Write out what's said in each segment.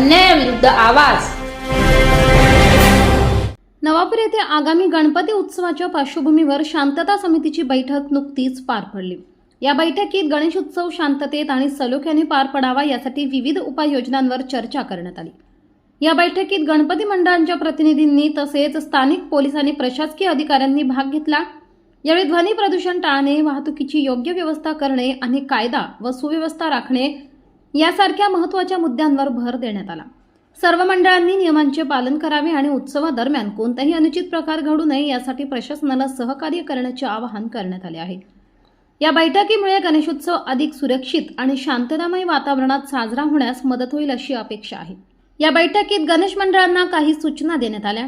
अन्यायाविरुद्ध आवाज. नवापूर येथे आगामी गणपती उत्सवाच्या पार्श्वभूमीवर शांतता समितीची बैठक नुकतीच पार पडली. या बैठकीत गणेश उत्सव शांततेत आणि सलोख्याने पार पडावा यासाठी विविध उपाययोजनांवर चर्चा करण्यात आली. या बैठकीत गणपती मंडळांच्या प्रतिनिधींनी तसेच स्थानिक पोलीस आणि प्रशासकीय अधिकाऱ्यांनी भाग घेतला. यावेळी ध्वनी प्रदूषण टाळणे वाहतुकीची योग्य व्यवस्था करणे आणि कायदा व सुव्यवस्था राखणे यासारख्या महत्त्वाच्या मुद्द्यांवर भर देण्यात आला. सर्व मंडळांनी नियमांचे पालन करावे आणि उत्सवादरम्यान कोणताही अनुचित प्रकार घडू नये यासाठी प्रशासनाला सहकार्य करण्याचे आवाहन करण्यात आले आहे. या बैठकीमुळे गणेशोत्सव अधिक सुरक्षित आणि शांततामय वातावरणात साजरा होण्यास मदत होईल अशी अपेक्षा आहे. या बैठकीत गणेश मंडळांना काही सूचना देण्यात आल्या.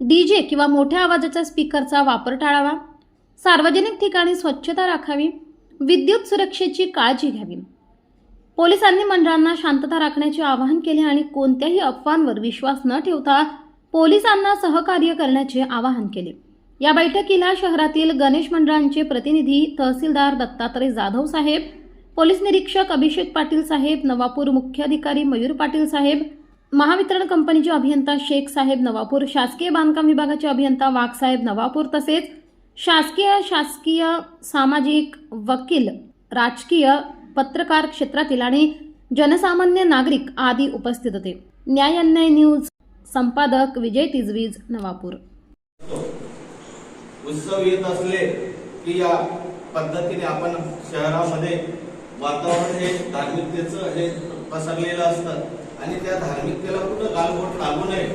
डीजे किंवा मोठ्या आवाजाच्या स्पीकरचा वापर टाळावा. सार्वजनिक ठिकाणी स्वच्छता राखावी. विद्युत सुरक्षेची काळजी घ्यावी. पोलिसांनी मंडळांना शांतता राखण्याचे आवाहन केले आणि कोणत्याही अफवांवर विश्वास न ठेवता पोलिसांना सहकार्य करण्याचे आवाहन केले. या बैठकीला शहरातील गणेश मंडळांचे प्रतिनिधी तहसीलदार दत्तात्रय जाधव साहेब पोलीस निरीक्षक अभिषेक पाटील साहेब नवापूर मुख्याधिकारी मयूर पाटील साहेब महावितरण कंपनीचे अभियंता शेख साहेब नवापूर शासकीय बांधकाम विभागाचे अभियंता वाघसाहेब नवापूर तसेच शासकीय शासकीय सामाजिक वकील राजकीय पत्रकार क्षेत्रातील आणि जनसामान्य नागरिक आदी उपस्थित होते. न्याय अन्याय न्यूज संपादक विजय तिजवीज नवापूर. उत्सव येत असले की या पद्धतीने आपण शहरामध्ये वातावरण हे धार्मिकतेचं हे पसरलेलं असतं आणि त्या धार्मिकतेला कुठं गालबोट लागू नये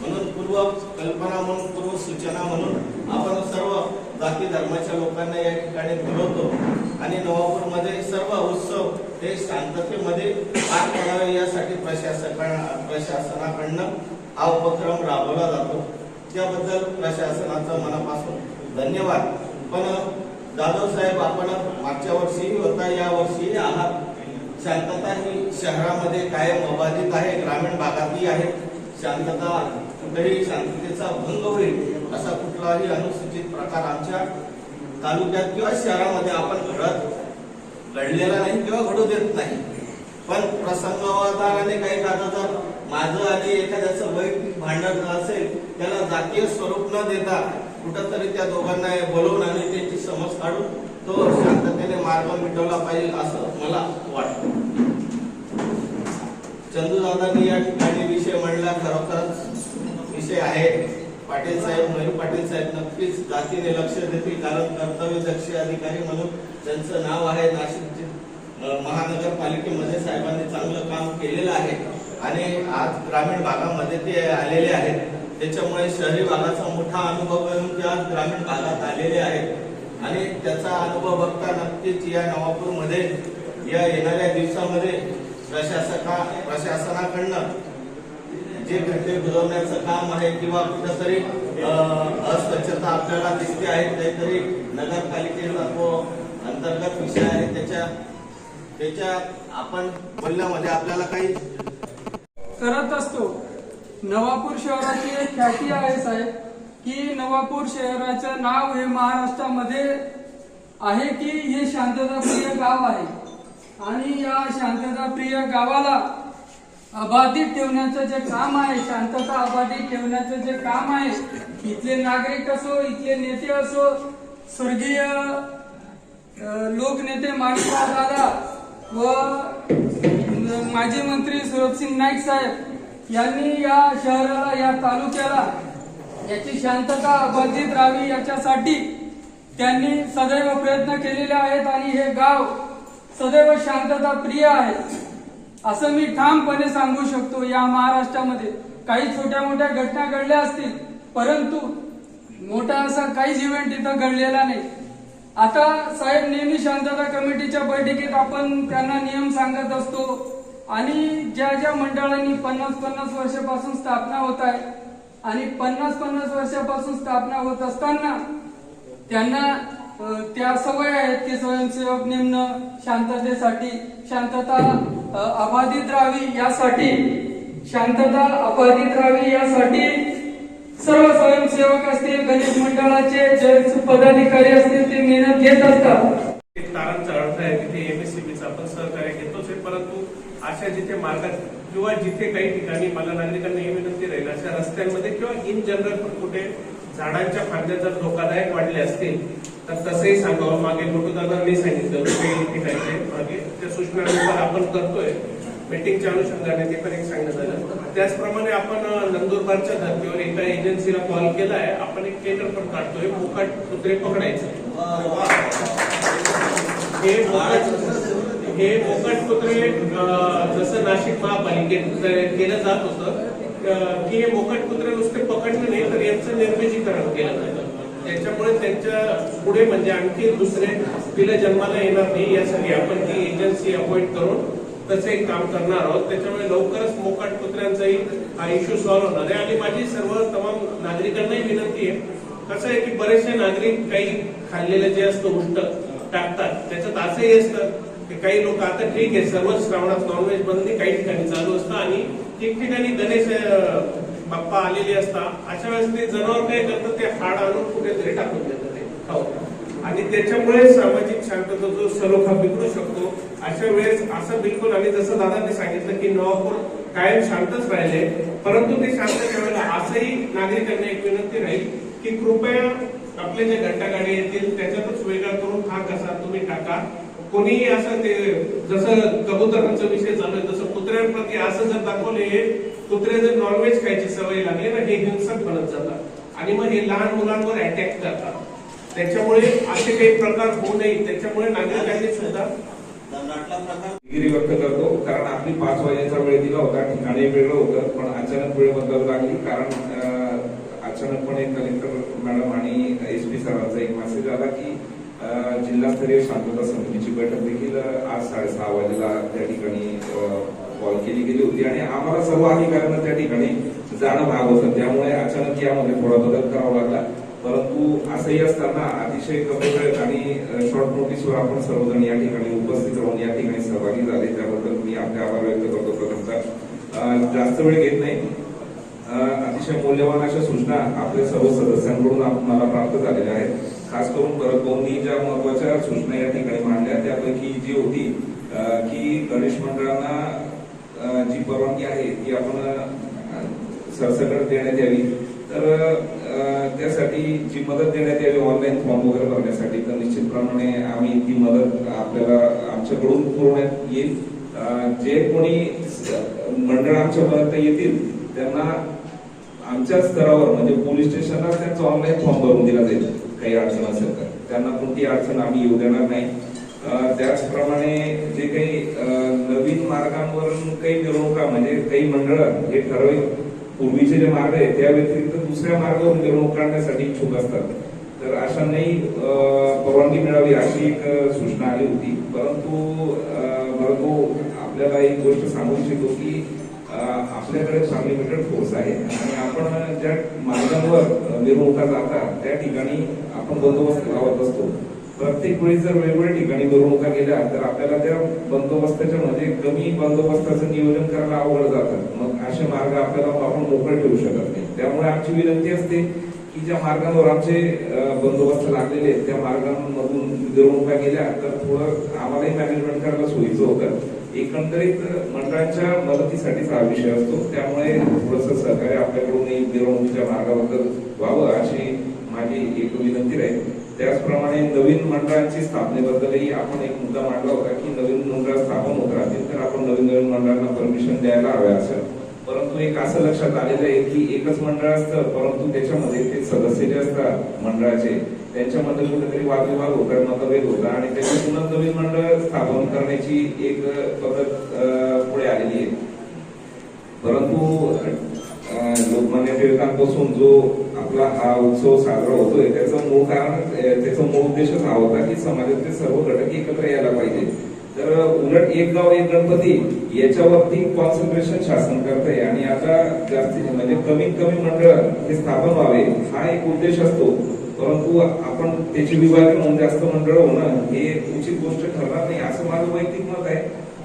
म्हणून पूर्व कल्पना म्हणून पूर्व सूचना म्हणून आपण सर्व जाती धर्माच्या लोकांना या ठिकाणी बोलवतो. आणि नवापूरमध्ये सर्व उत्सव हे शांततेमध्ये पार पडावे यासाठी प्रशासका प्रशासनाकडनं हा उपक्रम राबवला जातो. त्याबद्दल प्रशासनाचा मनापासून धन्यवाद. पण जाधव साहेब आपण मागच्या वर्षीही होता या वर्षीही आहात. शांतता ही शहरामध्ये कायम अबाधित आहे ग्रामीण भागातही आहे. शांतता कुठेही शांततेचा भंग होईल असा कुठलाही अनुसूचित प्रकार आमच्या तालुक्यात किंवा शहरामध्ये आपण घडत घडलेला नाही किंवा घडू देत नाही. पण प्रसंगावधानाने काही आता जर माझं आणि एखाद्याचं वैयक्तिक भांडण असेल त्याला जातीय स्वरूप न देता कुठंतरी त्या दोघांना बोलवून आणि त्यांची समज काढून तो शांततेने मार्ग मिटवला पाहिजे असं मला वाटतं. चंदूदादांनी या ठिकाणी विषय मांडला खरोखरच विषय आहे. पाटील साहेब मयूर पाटील साहेब नक्कीच जातीने लक्ष देतील कारण कर्तव्य दक्ष अधिकारी म्हणून त्यांचं नाव आहे नाशिक महानगरपालिकेमध्ये साहेबांनी चांगलं काम केलेलं आहे. आणि आज ग्रामीण भागामध्ये ते आलेले आहेत. त्याच्यामुळे शहरी भागाचा मोठा अनुभव घेऊन ते आज ग्रामीण भागात आलेले आहेत. आणि त्याचा अनुभव बघता नक्कीच या नवापूरमध्ये या येणाऱ्या दिवसामध्ये प्रशासका प्रशासनाकडनं जे खड्डे बुजवण्याचं काम आहे किंवा कुठंतरी अस्वच्छता आपल्याला दिसते आहे काहीतरी नगरपालिकेला तो अंतर्गत विषय आहे. त्याच्या त्याच्या आपण बोलण्यामध्ये आपल्याला काही करत असतो. नवापूर शहराची एक ख्याती आहे साहेब की नवापूर शहराचं नाव हे महाराष्ट्रामध्ये आहे की हे शांतताप्रिय गाव आहे? आणि या शांतताप्रिय गावाला अबाधित ठेवण्याचं जे काम आहे शांतता अबाधित ठेवण्याचं जे काम आहे इथले नागरिक असो इथले नेते असो स्वर्गीय लोकनेते माणिकराव दादा व माजी मंत्री सुरभसिंग नाईक साहेब यांनी या शहराला या तालुक्याला याची शांतता अबाधित राहावी याच्यासाठी त्यांनी सदैव प्रयत्न केलेले आहेत आणि हे गाव सदैव शांतता प्रिय आहे. असं मी ठामपणे सांगू शकतो या महाराष्ट्रामध्ये काही छोट्या मोठ्या घटना घडल्या असतील परंतु मोठा असा काहीच इव्हेंट इथं घडलेला नाही. आता साहेब नेहमी शांतता कमिटीच्या बैठकीत आपण त्यांना नियम सांगत असतो आणि ज्या ज्या मंडळांनी पन्नास पन्नास वर्षापासून स्थापना होत आहे आणि पन्नास पन्नास वर्षापासून स्थापना होत असताना त्यांना त्या सवय आहेत की स्वयंसेवक नेमणं शांततेसाठी शांतता अबाधित राहावी यासाठी शांतता अबाधित राहावी यासाठी सर्व स्वयंसेवक असतील गणेश मंडळाचे जे पदाधिकारी असतील ते मेहनत घेत असतात. एक तारांचा अडथळा आहे तिथे एमएससीबीचा आपण सहकार्य घेतोच आहे परंतु अशा जिथे मार्गात किंवा जिथे काही ठिकाणी मला नागरिकांना ही विनंती राहील अशा रस्त्यांमध्ये किंवा इन जनरल पण कुठे झाडांच्या फांद्या जर धोकादायक वाढले असतील तर तसंही सांगावं. मागे मी सांगितलं ठिकाणचे मागे त्या सूचनानुसार आपण करतोय. मीटिंगच्या अनुषंगाने ते पण एक सांगण्यात आलं. त्याचप्रमाणे आपण नंदुरबारच्या धर्तीवर एका एजन्सीला कॉल केलाय. आपण एक टेंडर पण काढतोय. मोकाट कुत्रे पकडायचं. हे मोकाट हे मोकाट कुत्रे जसं नाशिक महापालिकेत केलं जात होतं की हे मोकाट कुत्रे नुसते पकडले नाही तर यांचं निर्मितीकरण केलं त्याच्यामुळे त्यांच्या पुढे म्हणजे आणखी दुसरे तिला जन्माला येणार नाही यासाठी आपण ती एजन्सी अपॉइंट करून तसे एक काम करणार आहोत. त्याच्यामुळे लवकरच मोकाट कुत्र्यांचाही हा इश्यू सॉल्व्ह होणार आहे. आणि माझी सर्व तमाम नागरिकांनाही विनंती आहे कसं आहे की बरेचसे नागरिक काही खाल्लेलं जे असतं उष्ट टाकतात त्याच्यात असंही असतं काही लोक आता ठीक आहे सर्वच श्रावणात नॉनव्हेज बंदी काही ठिकाणी चालू असतं आणि ठिकठिकाणी गणेश बाप्पा आलेले असतात. अशा वेळेस ते जनावर काय करतात ते हाड आणून कुठेतरी टाकून देतात ते आणि त्याच्यामुळे सामाजिक शांतता जो सलोखा बिघडू शकतो अशा वेळेस असं बिलकुल आणि जसं दादांनी सांगितलं की नवापूर कायम शांतच राहिले परंतु ते शांत ठेवायला असंही नागरिकांना एक विनंती राहील की कृपया आपले जे घंटागाडी येतील त्याच्यातच वेगळा करून हा कसा तुम्ही टाका. कोणीही असं ते जसं कबुतरांचा विषय चालू आहे तसं कुत्र्यांप्रती असं जर दाखवले कुत्रे जर नॉनव्हेज खायची सवय लागली ना हे हिंसक बनत जातात. आणि मग हे लहान मुलांवर अटॅक करतात. त्याच्यामुळे असे काही प्रकार होऊ नये त्याच्यामुळे नागरिकांनी सुद्धा व्यक्त करतो कारण आपली पाच वाजेचा वेळ दिला होता ठिकाणी वेगळं होतं पण अचानक वेळ बदलावी लागली कारण अचानकपणे कलेक्टर मॅडम आणि एस पी सरांचा एक मेसेज आला की जिल्हास्तरीय शांतता समितीची बैठक देखील आज साडेसहा वाजेला त्या ठिकाणी कॉल केली गेली होती. आणि आम्हाला सर्व अधिकाऱ्यांना त्या ठिकाणी जाणं भाग होतं. त्यामुळे अचानक यामध्ये थोडा बदल करावा लागला. परंतु असंही असताना अतिशय कमी वेळेत आणि शॉर्ट नोटीसवर आपण सर्वजण या ठिकाणी उपस्थित राहून या ठिकाणी सहभागी झाले. त्याबद्दल मी आपले आभार व्यक्त करतो प्रथमतः. जास्त वेळ घेत नाही. अशा अतिशय मौल्यवान अशा सूचना आपल्या सर्व सदस्यांकडून मला प्राप्त झालेल्या आहेत. खास करून परत दोन्ही ज्या महत्त्वाच्या सूचना या ठिकाणी मांडल्या त्यापैकी जी होती की गणेश मंडळांना जी परवानगी आहे ती आपण सरसकट देण्यात यावी. तर त्यासाठी जी मदत देण्यात यावी ऑनलाईन फॉर्म वगैरे भरण्यासाठी तर निश्चितप्रमाणे आम्ही ती मदत आपल्याला आमच्याकडून पुरवण्यात येईल. जे कोणी मंडळ आमच्या मदत येतील त्यांना आमच्या स्तरावर म्हणजे पोलीस स्टेशनला त्यांचा ऑनलाईन फॉर्म भरून दिला जाईल. काही अडचण असेल तर. त्यांना कोणती अडचण आम्ही येऊ देणार नाही. त्याचप्रमाणे जे काही नवीन मार्गांवरून काही मिरवणुका म्हणजे काही मंडळ हे ठराविक पूर्वीचे जे मार्ग आहे त्या व्यतिरिक्त दुसऱ्या मार्गावर मिरवणूक काढण्यासाठी इच्छुक असतात. तर अशांनाही परवानगी मिळावी अशी एक सूचना आली होती. परंतु मला तो आपल्याला एक गोष्ट सांगू इच्छितो की आपल्याकडे अनलिमिटेड फोर्स आहे. ज्या मार्गांवर मिरवणुका जातात त्या ठिकाणी आपण बंदोबस्त लावत असतो. प्रत्येक वेळी जर वेगवेगळ्या ठिकाणी मिरवणुका गेल्या तर आपल्याला त्या बंदोबस्ताच्या मध्ये कमी बंदोबस्ताचं नियोजन करायला अवघड जातं. मग असे मार्ग आपल्याला आपण मोकळे ठेवू शकत नाही. त्यामुळे आमची विनंती असते की ज्या मार्गांवर आमचे बंदोबस्त लागलेले आहेत त्या मार्गांमधून मिरवणुका गेल्या तर थोडं आम्हालाही मॅनेजमेंट करायला सोयीचं होतं. एकंदरीत मंडळांच्या मदतीसाठीच हा विषय असतो. त्यामुळे थोडस सहकार्य आपल्याकडूनही मिरवणुकीच्या मार्गाबद्दल व्हावं अशी माझी एक विनंती राहील. त्याचप्रमाणे नवीन मंडळांची स्थापनेबद्दलही आपण एक मुद्दा मांडला होता की नवीन मंडळ स्थापन होत राहतील तर आपण नवीन नवीन मंडळांना परमिशन द्यायला हवे असं परंतु एक असं लक्षात आलेलं आहे की एकच मंडळ असतं परंतु त्याच्यामध्ये ते सदस्य जे असतात मंडळाचे त्यांच्यामध्ये कुठेतरी वादविवाद होता मतभेद होता आणि त्याच्यातूनच नवीन मंडळ स्थापन करण्याची एक पद्धत पुढे आलेली आहे. परंतु लोकमान्य टिळकांपासून जो आपला हा उत्सव साजरा होतोय त्याचं मूळ कारण त्याचा मूळ उद्देशच हा होता की समाजातले सर्व घटक एकत्र यायला पाहिजे. तर उलट एक गाव एक गणपती याच्यावरती कॉन्सन्ट्रेशन शासन करत आणि आता जास्तीत म्हणजे कमीत कमी मंडळ हे स्थापन व्हावे हा एक उद्देश असतो. परंतु आपण त्याची विभागणी होऊन जास्त मंडळ होणं हे उचित गोष्ट ठरणार नाही असं माझं वैयक्तिक मत आहे.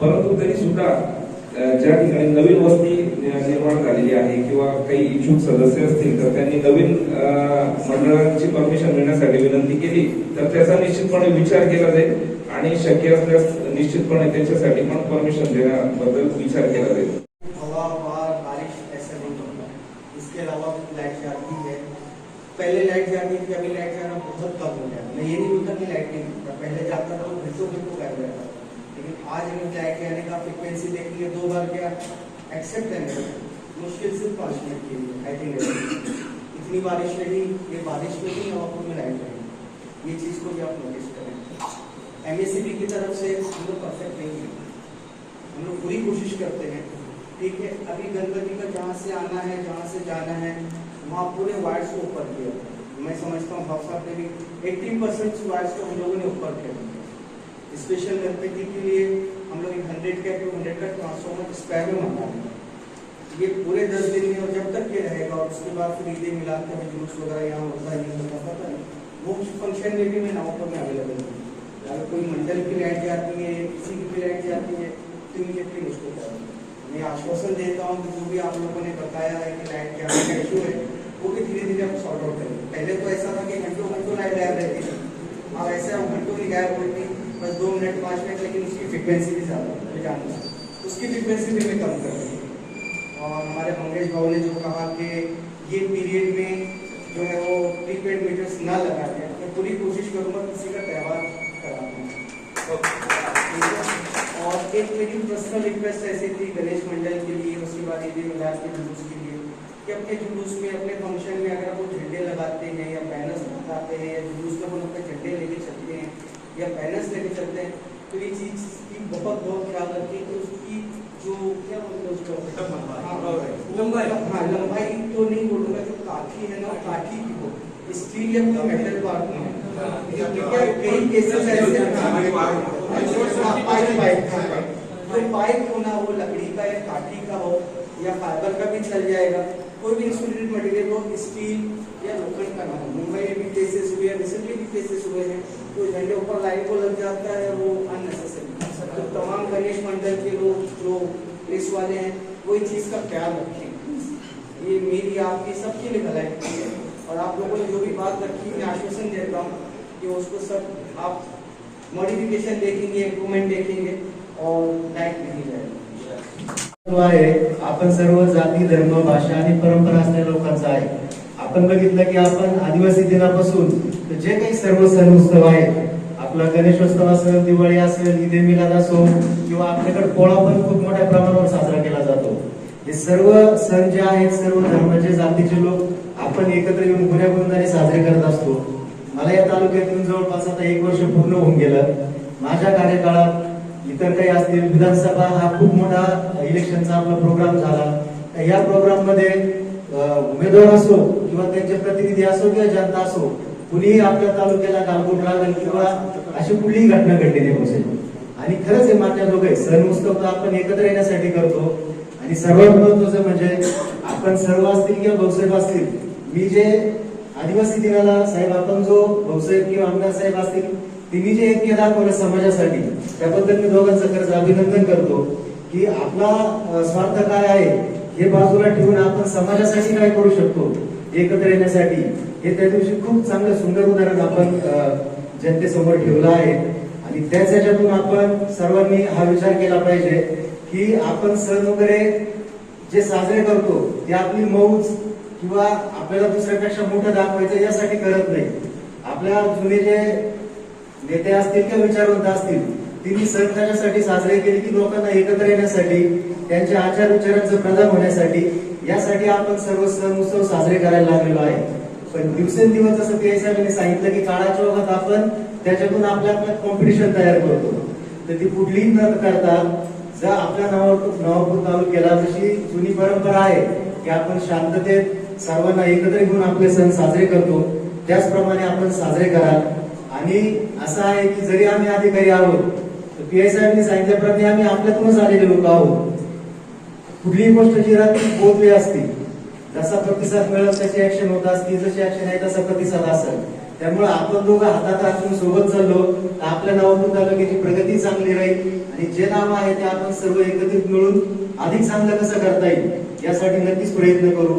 परंतु तरी सुद्धा ज्या ठिकाणी नवीन वस्ती निर्माण झालेली आहे किंवा काही इच्छुक सदस्य असतील तर त्यांनी नवीन मंडळांची परमिशन मिळण्यासाठी विनंती केली तर त्याचा निश्चितपणे विचार केला जाईल आणि शक्य असल्यास निश्चितपणे त्याच्यासाठी पण परमिशन देण्याबद्दल विचार केला जाईल. अभी लाइट जाना बहुत कम हो गया। मैं ये नहीं बोलता कि लाइट नहीं होता। पहले जाता था तो घंटों घंटों रहता था। लेकिन आज अगर लाइट आने का फ्रिक्वेंसी देखेंगे दो बार क्या एक्सेप्ट है मेरे मुश्किल से पाँच मिनट के लिए आई थिंक इतनी बारिश रही ये बारिश में भी नवापुर में लाइट रही ये चीज़ को भी आप नोटिस करें। एम की तरफ़ से हम लोग परफेक्ट नहीं है। हम लोग पूरी कोशिश करते हैं। ठीक है, अभी गणपति का जहाँ से आना है, जहाँ से जाना है, वहाँ पूरे वायर्स को ऊपर किया। मैं समझता हूँ, भाव साहब ने भी एट्टी परसेंट वायर्स को हम लोगों ने ऊपर किया स्पेशल गणपति के लिए हम लोग हंड्रेड का टू हंड्रेड का ट्रांसफॉर्मर स्पैर में मंगा ये पूरे दस दिन में और जब तक ये रहेगा, और उसके बाद फिर ईदें मिलाते हैं जुलूस वगैरह यहाँ होता है नहीं होता नहीं। वो फ़ंक्शन में भी मैं नवंबर में अवेलेबल हूँ। अगर कोई मंडल की लाइट जाती है, किसी की भी लाइट जाती है तो इमीडिएटली मुझको करें मैं आश्वासन देता हूँ कि जो भी आप लोगों ने बताया है कि लाइट के का इशू है, वो भी धीरे धीरे हम सॉर्ट आउट करेंगे। पहले तो ऐसा था कि घंटों घंटों लाइट गायब रहती थी। अब ऐसा है घंटों की गायब होती बस दो मिनट पाँच मिनट लेकिन उसकी फ्रिक्वेंसी भी ज़्यादा है जानना उसकी फ्रिक्वेंसी भी मैं कम कर रही और हमारे मंगेश भाव ने जो कहा कि ये पीरियड में जो है वो प्रीपेड मीटर्स ना लगा के मैं पूरी कोशिश करूँगा किसी का त्यौहार करा दूँ और एक मेरी पर्सनल रिक्वेस्ट ऐसी थी गणेश मंडल के लिए उसके बाद ईद मिलाद के जुलूस के लिए। कि अपने जुलूस में अपने फ़ंक्शन में अगर वो झंडे लगाते हैं या बैनर्स लगाते हैं या जुलूस में वो अपने झंडे लेके चलते हैं या बैनर्स लेके चलते हैं तो ये चीज़ की बहुत बहुत ख्याल रखें कि उसकी जो क्या बोलते हैं उसको? लंबाई। हाँ लंबाई। तो नहीं बोलूँगा जो काठी है ना काठी की हो। स्टील या कोई मेटल पार्ट में कई केसेस ऐसे हाँ, पाइप। पाइप हाँ, पाइप। तो पाइप होना वो लकड़ी का या काठी का हो या फाइबर का भी चल जाएगा। कोई भी इंसुलेटेड मटेरियल हो स्टील या लोखंड का ना हो मुंबई में भी केसेस हुए हैं रिसेंटली भी केसेस हुए हैं। तो झंडे ऊपर लाइट को लग जाता है, वो अननेसेसरी तो तमाम गणेश मंडल के लोग, जो पुलिस वाले हैं, वो इस चीज़ का ख्याल रखें। ये मेरी, आपकी, सबके लिए भलाई है। और आप लोगों ने जो भी बात रखी, मैं आश्वासन देता हूँ कि उसको सब आप मॉडिफिकेशन देखेंगे इम्प्रूवमेंट देखेंगे और लाइट नहीं जाएगी। आहे. आपण सर्व जाती धर्म भाषा आणि परंपरा असलेल्या लोकांचा आहे. आपण बघितलं की आपण आदिवासी दिनापासून जे काही सर्व सण उत्सव आहेत आपला गणेशोत्सव असेल दिवाळी असेल ईद मिलाद असो किंवा आपल्याकडे पोळा पण खूप मोठ्या प्रमाणावर साजरा केला जातो. हे सर्व सण जे आहेत सर्व धर्माचे जातीचे लोक आपण एकत्र येऊन गुन्ह्या साजरे करत असतो. मला या तालुक्यातून जवळपास आता एक वर्ष पूर्ण होऊन गेलं. माझ्या कार्यकाळात इतर काही असतील विधानसभा हा खूप मोठा इलेक्शनचा आपला प्रोग्राम झाला. तर या प्रोग्राममध्ये उमेदवार असो किंवा त्यांचे प्रतिनिधी असो किंवा जनता असो कुणीही आपल्या तालुक्याला गालबोट लागेल किंवा अशी कुठलीही घटना घडली नाही पाहिजे आणि खरंच हे मानण्याजोगं आहे सण उत्सव तर आपण एकत्र येण्यासाठी करतो. आणि सर्वात महत्वाचं म्हणजे आपण सर्व असतील किंवा भाऊसाहेब असतील मी जे आदिवासी दिनाला साहेब आपण जो भाऊसाहेब किंवा आमदार साहेब असतील तिने जे ऐक्य दाखवलं समाजासाठी. त्याबद्दल मी दोघांचं खरंच अभिनंदन करतो की आपला स्वार्थ काय आहे हे बाजूला ठेवून आपण समाजासाठी काय करू शकतो एकत्र येण्यासाठी हे त्या दिवशी खूप चांगलं सुंदर उदाहरण आपण जनतेसमोर ठेवलं आहे. आणि त्याच याच्यातून आपण सर्वांनी हा विचार केला पाहिजे की आपण सण वगैरे जे साजरे करतो ते आपली मौज किंवा आपल्याला दुसऱ्यापेक्षा मोठं दाखवायचं यासाठी करत नाही. आपल्या जुने जे नेते असतील किंवा विचारवंत असतील तिने सण त्याच्यासाठी साजरे केले की लोकांना एकत्र येण्यासाठी त्यांच्या आचार विचारांचं प्रदान होण्यासाठी यासाठी आपण सर्व सण उत्सव साजरे करायला लागलेलो आहे. पण दिवसेंदिवस जसं पी साहेबांनी सांगितलं की काळाच्या ओघात आपण त्याच्यातून आपल्या आपल्या कॉम्पिटिशन तयार करतो. तर ती कुठलीही न करता जर आपल्या नावापूर नवापूर तालुक्याला जशी जुनी परंपरा आहे की आपण शांततेत सर्वांना एकत्र घेऊन आपले सण साजरे करतो त्याचप्रमाणे आपण साजरे कराल. आणि असं आहे की जरी आम्ही अधिकारी आहोत तर पी आय साहेबांनी सांगितल्याप्रमाणे आम्ही आपल्यातूनच आलेले लोक आहोत. कुठलीही गोष्ट जी रात्री बोधली असते. जसा प्रतिसाद मिळेल तशी ऍक्शन होत असते जशी ऍक्शन आहे तसा प्रतिसाद असेल. त्यामुळे आपण दोघं हातात राखून सोबत चाललो तर आपल्या नावातून तालुक्याची प्रगती चांगली राहील आणि जे नाव आहे ते आपण सर्व एकत्रित मिळून अधिक चांगलं कसं करता येईल यासाठी नक्कीच प्रयत्न करू.